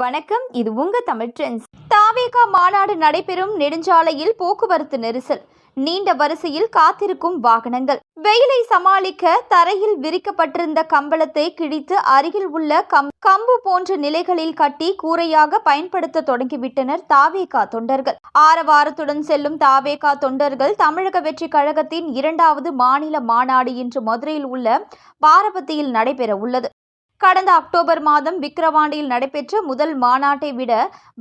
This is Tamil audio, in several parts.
வணக்கம். இது உங்க தமிழ் ட்ரெண்ட்ஸ். தாவேகா மாநாடு நடைபெறும் நெடுஞ்சாலையில் போக்குவரத்து நெரிசல். நீண்ட வரிசையில் காத்திருக்கும் வாகனங்கள். வெயிலை சமாளிக்க தரையில் விரிக்கப்பட்டிருந்த கம்பளத்தை கிழித்து அருகில் உள்ள கம் கம்பு போன்ற நிலைகளில் கட்டி கூரையாக பயன்படுத்த தொடங்கிவிட்டனர் தாவேகா தொண்டர்கள். ஆரவாரத்துடன் செல்லும் தாவேகா தொண்டர்கள் தமிழக வெற்றி கழகத்தின் இரண்டாவது மாநில மாநாடு இன்று மதுரையில் உள்ள பாரபத்தியில் நடைபெற உள்ளது கடந்த அக்டோபர் மாதம் விக்கிரவாண்டியில் நடைபெற்ற முதல் மாநாட்டை விட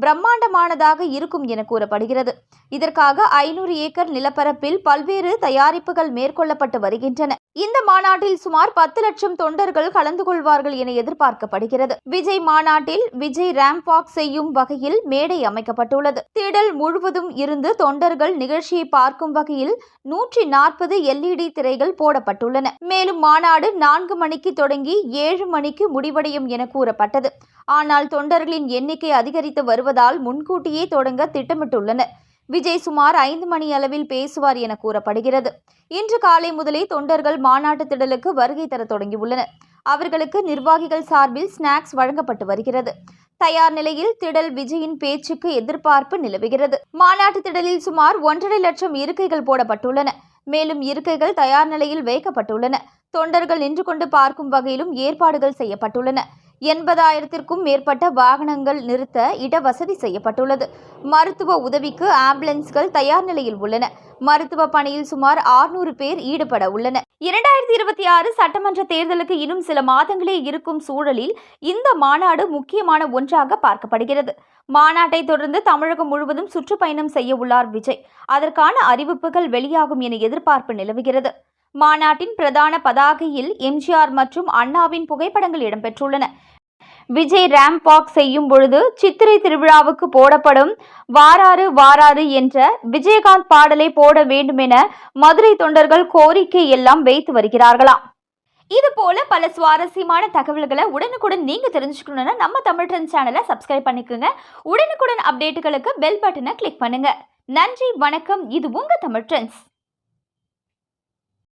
பிரம்மாண்டமானதாக இருக்கும் என கூறப்படுகிறது. இதற்காக ஐநூறு ஏக்கர் நிலப்பரப்பில் பல்வேறு தயாரிப்புகள் மேற்கொள்ளப்பட்டு வருகின்றன. இந்த மாநாட்டில் சுமார் பத்து லட்சம் தொண்டர்கள் கலந்து கொள்வார்கள் என எதிர்பார்க்கப்படுகிறது. விஜய் மாநாட்டில் விஜய் ரேம்ப் வாக் செய்யும் வகையில் மேடை அமைக்கப்பட்டுள்ளது. திடல் முழுவதும் இருந்து தொண்டர்கள் நிகழ்ச்சியை பார்க்கும் வகையில் நூற்றி நாற்பது எல்இடி திரைகள் போடப்பட்டுள்ளன. மேலும் மாநாடு நான்கு மணிக்கு தொடங்கி ஏழு மணிக்கு முடிவடையும் என கூறப்பட்டது. ஆனால் தொண்டர்களின் எண்ணிக்கை அதிகரித்து வருவதால் முன்கூட்டியே தொடங்க திட்டமிட்டுள்ளனர். விஜய் சுமார் ஐந்து மணி அளவில் பேசுவார் என கூறப்படுகிறது. இன்று காலை முதலே தொண்டர்கள் மாநாட்டு திடலுக்கு வருகை தர தொடங்கியுள்ளனர். அவர்களுக்கு நிர்வாகிகள் சார்பில் ஸ்நாக்ஸ் வழங்கப்பட்டு வருகிறது. தயார் நிலையில் திடல் விஜயின் பேச்சுக்கு எதிர்பார்ப்பு நிலவுகிறது. மாநாட்டு திடலில் சுமார் ஒன்றரை லட்சம் இருக்கைகள் போடப்பட்டுள்ளன. மேலும் இருக்கைகள் தயார் நிலையில் வைக்கப்பட்டுள்ளன. தொண்டர்கள் நின்று கொண்டு பார்க்கும் வகையிலும் ஏற்பாடுகள் செய்யப்பட்டுள்ளன. எண்பதாயிரத்திற்கும் மேற்பட்ட வாகனங்கள் நிறுத்த இடவசதி செய்யப்பட்டுள்ளது. மருத்துவ உதவிக்கு ஆம்புலன்ஸ்கள் தயார் நிலையில் உள்ளன. மருத்துவ பணியில் சுமார் 600 பேர் ஈடுபட உள்ளனர். இரண்டாயிரத்தி இருபத்தி ஆறு சட்டமன்ற தேர்தலுக்கு இன்னும் சில மாதங்களே இருக்கும் சூழலில் இந்த மாநாடு முக்கியமான ஒன்றாக பார்க்கப்படுகிறது. மாநாட்டை தொடர்ந்து தமிழகம் முழுவதும் சுற்றுப்பயணம் செய்ய உள்ளார் விஜய். அதற்கான அறிவிப்புகள் வெளியாகும் என எதிர்பார்ப்பு நிலவுகிறது. மாநாட்டின் பிரதான பதாகையில் எம்ஜிஆர் மற்றும் அண்ணாவின் புகைப்படங்கள் இடம்பெற்றுள்ளன. விஜய் ரேம்ப் வாக் செய்யும் பொழுது சித்திரை திருவிழாவுக்கு போடப்படும் வாராறு வாராறு என்ற விஜயகாந்த் பாடலை போட வேண்டுமென மதுரை தொண்டர்கள் கோரிக்கை எல்லாம் வைத்து வருகிறார்களாம். இது போல பல சுவாரஸ்யமான தகவல்களை உடனுக்குடன் நீங்க தெரிஞ்சுக்கணும்னா நம்ம தமிழ் ட்ரெண்ட் சேனலை சப்ஸ்கிரைப் பண்ணிக்கோங்க. உடனுக்குடன் அப்டேட்டுகளுக்கு பெல் பட்டனை கிளிக் பண்ணுங்க. நன்றி வணக்கம். இது உங்க தமிழ் ட்ரெண்ட்ஸ்.